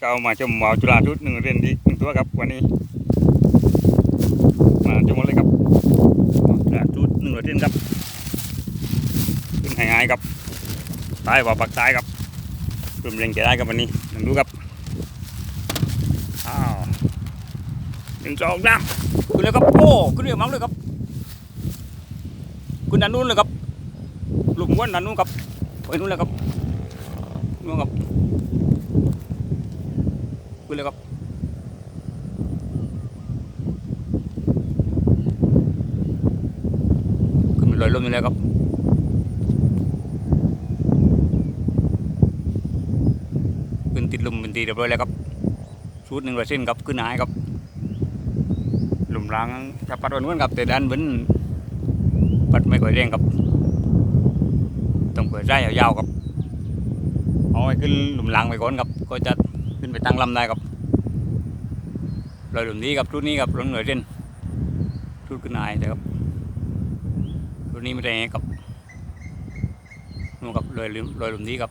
ก็เอามาชมหมอจุฬาทุตหนึ่งเรียนดีหนึ่งตัวครับวันนี้ มาชมเลยครับจุฬาทุตหนึ่งเรียนครับขึ้นหายๆครับตายว่าปักตายครับรวมเรียงจะได้ครับวันนี้ลองดูครับอ้าวหนึ่งสองสามขึ้นเลยครับโอ้ขึ้นเร็วมากเลยครับขึ้นด้านนู้นเลยครับหลุมวันด้านนู้นครับไปนู้นเลยครับนู้นครับ ขึ้นเลยครับขึ้นไปลอยลมอยู่แล้วครับขึ้นติดลมเป็นตีเรียบร้อยแล้วครับชุดหนึ่งร้อยเส้นครับขึ้นหายครับลมล้างจะปัดวันนู้นครับแต่ด้านบนปัดไม่ค่อยแรงครับต้องเปิดไร่ยาวๆครับเอาไว้ขึ้นหลุมล้างไปก่อนครับก็จะขึ้นไปตั้งลำได้ครับ ลอยหลุมนี้ครับรุ่นี้ครับล้นเหนือเส้นชุดขึ้นนายนะครับรุ่นี้ไม่ได้ครับนู่นครับลอยหลุมลอยหลุมนี้ครับ